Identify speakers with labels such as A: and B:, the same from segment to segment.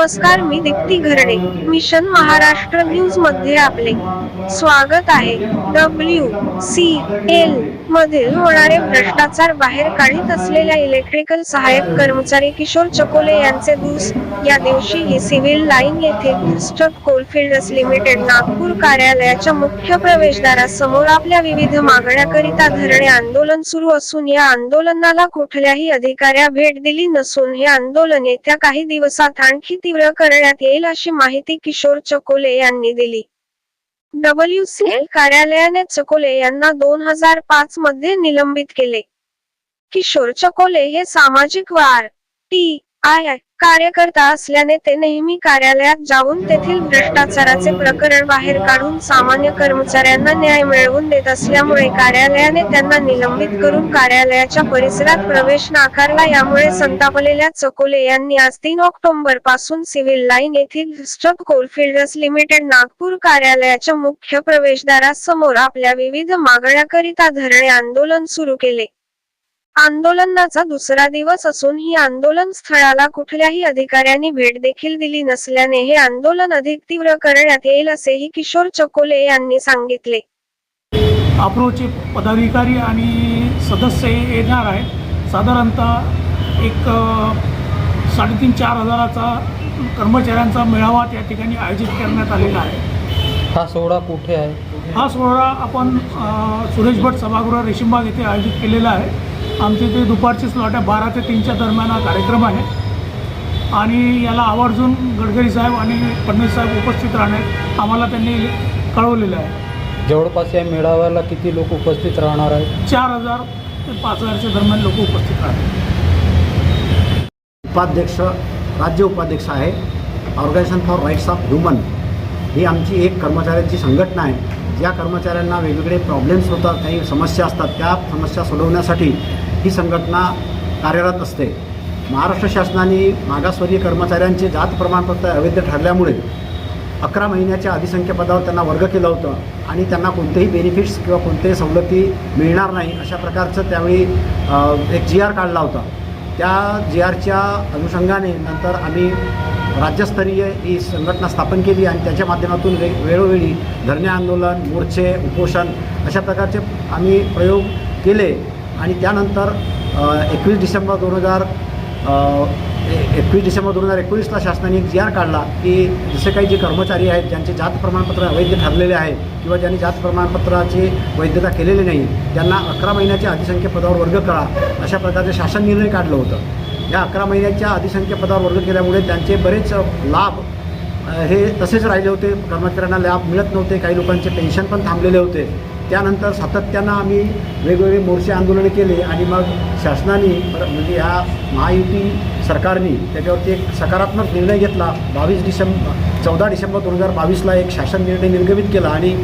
A: नमस्कार मी दीप्ती घरडे. मिशन महाराष्ट्र न्यूजमध्ये आपले स्वागत आहे. डब्ल्यू सी एल मधील होणारे भ्रष्टाचार बाहेर काढीत असलेल्या इलेक्ट्रिकल सहाय्यक कर्मचारी किशोर चकोले यांचे दिवस या दिवशी ही सिव्हिल लाईन येथे स्टक कोलफिल्ड्स लिमिटेड नागपूर कार्यालयाच्या मुख्य प्रवेशद्वारासमोर आपल्या विविध मागण्याकरिता धरणे आंदोलन सुरू असून या आंदोलनाला कुठल्याही अधिकाऱ्या भेट दिली नसून हे आंदोलन येत्या काही दिवसात आणखी तीव्र करण्यात येईल अशी माहिती किशोर चकोले यांनी दिली. डब्ल्यू सी एल कार्यालयाने चकोले यांना दोन हजार पाच मध्ये निलंबित केले. किशोर चकोले हे सामाजिक वार टी आय कार्यकर्ता असल्याने ते नेहमी कार्यालयात जाऊन तेथील भ्रष्टाचाराचे प्रकरण बाहेर काढून सामान्य कर्मचाऱ्यांना न्याय मिळवून देत असल्यामुळे कार्यालयाने त्यांना निलंबित करून कार्यालयाच्या परिसरात प्रवेश नाकारला. यामुळे संतापलेल्या चकोले यांनी आज तीन ऑक्टोबरपासून सिव्हिल लाईन येथील स्टक कोलफिल्डर्स लिमिटेड नागपूर कार्यालयाच्या मुख्य प्रवेशद्वारासमोर आपल्या विविध मागण्याकरिता धरणे आंदोलन सुरू केले. आंदोलनाचा दुसरा दिवस असून ही आंदोलन स्थळाला कुठल्याही अधिकाऱ्यांनी भेट देखील दिली नसल्याने हे आंदोलन अधिक तीव्र करण्यात येईल असेही किशोर चकोले यांनी सांगितले.
B: अप्रोचे पदाधिकारी आणि सदस्य हे येणार आहेत. साधारणतः एक साडेतीन चार हजाराचा कर्मचाऱ्यांचा मेळावा त्या ठिकाणी आयोजित करण्यात आलेला आहे.
C: हा सोहळा कुठे आहे?
B: हा सोहळा आपण सुरेश भट सभागृह रेशीमबाग येथे आयोजित केलेला आहे. आमच्या इथे दुपारची स्लॉट आहे बारा ते तीनच्या दरम्यान हा कार्यक्रम आहे. आणि याला आवर्जून गडकरी साहेब आणि फडणवीस साहेब उपस्थित राहण्यात आम्हाला त्यांनी कळवलेलं आहे.
C: जवळपास या मेळाव्याला किती लोक उपस्थित राहणार आहेत?
B: चार हजार ते पाच हजारच्या दरम्यान लोक उपस्थित राहतात
D: उपाध्यक्ष राज्य उपाध्यक्ष आहे. Organisation for rights of human ही आमची एक कर्मचाऱ्यांची संघटना आहे. ज्या कर्मचाऱ्यांना वेगवेगळे प्रॉब्लेम्स होतात काही समस्या असतात त्या समस्या सोडवण्यासाठी ही संघटना कार्यरत असते. महाराष्ट्र शासनाने मागासवर्गीय कर्मचाऱ्यांचे जात प्रमाणपत्र अवैध ठरल्यामुळे अकरा महिन्याच्या अधिसंख्यपदावर त्यांना वर्ग केलं होतं आणि त्यांना कोणतेही बेनिफिट्स किंवा कोणतेही सवलती मिळणार नाही अशा प्रकारचं त्यावेळी एक जी आर काढला होता. त्या जी आरच्या अनुषंगाने नंतर आम्ही राज्यस्तरीय ही संघटना स्थापन केली आणि त्याच्या माध्यमातून वे वेळोवेळी धरणे आंदोलन मोर्चे उपोषण अशा प्रकारचे आम्ही प्रयोग केले. आणि त्यानंतर एकवीस डिसेंबर दोन हजार एकवीस डिसेंबर दोन हजार एकोणीसला शासनाने एक जी आर काढला की जसे काही जे कर्मचारी आहेत ज्यांचे जात प्रमाणपत्र अवैध ठरलेले आहे किंवा ज्यांनी जात प्रमाणपत्राची वैधता केलेली नाही त्यांना अकरा महिन्याच्या अधिसंख्य पदावर वर्ग करा अशा प्रकारचे शासन निर्णय काढलं होतं. या अकरा महिन्याच्या अधिसंख्य पदावर वर्ग केल्यामुळे त्यांचे बरेच लाभ हे तसेच राहिले होते. कर्मचाऱ्यांना लाभ मिळत नव्हते काही लोकांचे पेन्शन पण थांबलेले होते. त्यानंतर सातत्यानं आम्ही वेगवेगळे मोर्चे आंदोलन केले आणि मग शासनाने म्हणजे ह्या महायुती सरकारने त्याच्यावरती एक सकारात्मक निर्णय घेतला. बावीस डिसेंबर चौदा डिसेंबर दोन हजार बावीसला एक शासन निर्णय निर्गमित केला आणि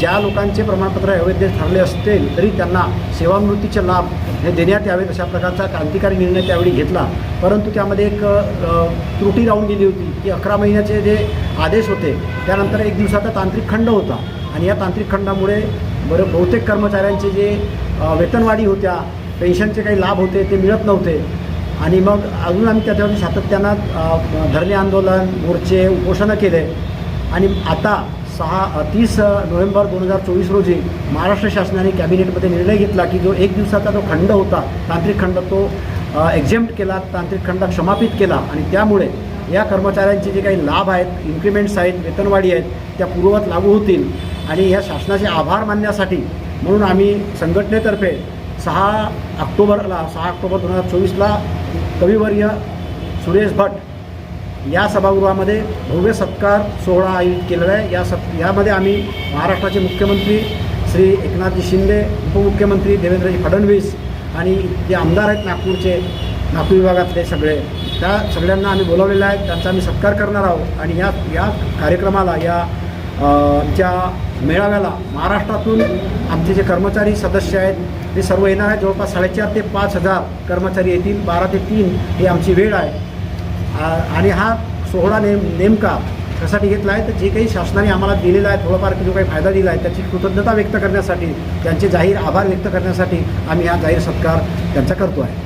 D: ज्या लोकांचे प्रमाणपत्र अवैध ठरले असतील तरी त्यांना सेवानिवृत्तीचे लाभ हे देण्यात यावेत अशा प्रकारचा क्रांतिकारी निर्णय त्यावेळी घेतला. परंतु त्यामध्ये एक त्रुटी राहून गेली होती की अकरा महिन्याचे जे आदेश होते त्यानंतर एक दिवसाचा तांत्रिक खंड होता. आणि या तांत्रिक खंडामुळे बरं बहुतेक कर्मचाऱ्यांचे जे वेतनवाढी होत्या पेन्शनचे काही लाभ होते ते मिळत नव्हते. आणि मग अजून आम्ही त्याच्यावरती सातत्यानं धरणे आंदोलन मोर्चे उपोषणं केले. आणि आता सहा तीस नोव्हेंबर दोन हजार चोवीस रोजी महाराष्ट्र शासनाने कॅबिनेटमध्ये निर्णय घेतला की जो एक दिवसाचा जो खंड होता तांत्रिक खंड तो एक्झेम्प्ट केला तांत्रिक खंड क्षमापित केला आणि त्यामुळे या कर्मचाऱ्यांचे जे काही लाभ आहेत इन्क्रिमेंट्स आहेत वेतनवाढी आहेत त्या पूर्ववत लागू होतील आणि या शासनाचे आभार मानण्यासाठी म्हणून आम्ही संघटनेतर्फे सहा ऑक्टोबरला सहा ऑक्टोबर दोन हजार चोवीसला कविवर्य सुरेश भट या सभागृहामध्ये भव्य सत्कार सोहळा आयोजित केलेला आहे. या सत् यामध्ये आम्ही महाराष्ट्राचे मुख्यमंत्री श्री एकनाथजी शिंदे उपमुख्यमंत्री देवेंद्रजी फडणवीस आणि जे आमदार आहेत नागपूरचे नागपूर विभागातले सगळे त्या सगळ्यांना आम्ही बोलावलेलं आहे. त्यांचा आम्ही सत्कार करणार आहोत आणि या या कार्यक्रमाला या आमच्या मेळाव्याला महाराष्ट्रातून आमचे जे कर्मचारी सदस्य आहेत ते सर्व येणार आहेत. जवळपास साडेचार ते पाच हजार कर्मचारी येतील. बारा ते तीन ही आमची वेळ आहे. आणि हा सोहळा नेम नेमका कशासाठी घेतला आहे तर जे काही शासनाने आम्हाला दिलेला आहे थोडाफार जो काही फायदा दिला आहे त्याची कृतज्ञता व्यक्त करण्यासाठी त्यांचे जाहीर आभार व्यक्त करण्यासाठी आम्ही हा जाहीर सत्कार त्यांचा करतो आहे.